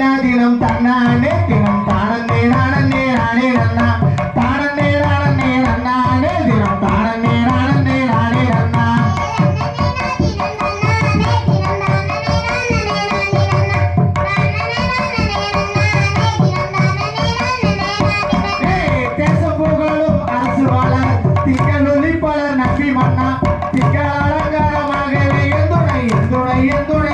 தீனா தினம் தன்னானே தினம் தானே நானே நானே நன்னா தானே நானே நன்னானே தினம் தானே நானே நானே நன்னா தேசம் புகழும் அரசு வாழர் திக்கலொலி பலர் நம்பி மன்னா. திக்க அலங்காரமாகவே எந்துணை எந்துணை எந்துணை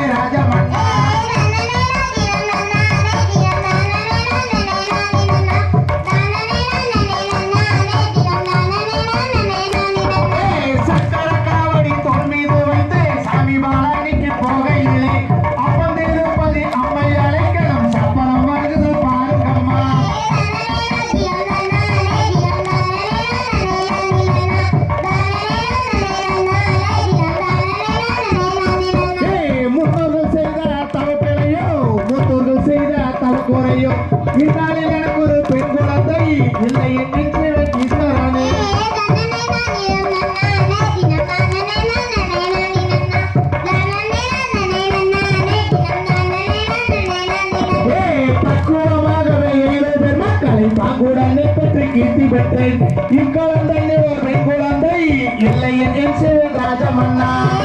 குறையும். இந்நாளில் எனக்கு ஒரு பெண் குழந்தை இல்லை என்று ஈஸ்வரனே பாங்குடனே பெற்று கீர்த்தி பெற்றேன். இக்குழந்தை ஒரு பெண் குழந்தை இல்லை என் ராஜமன்னா.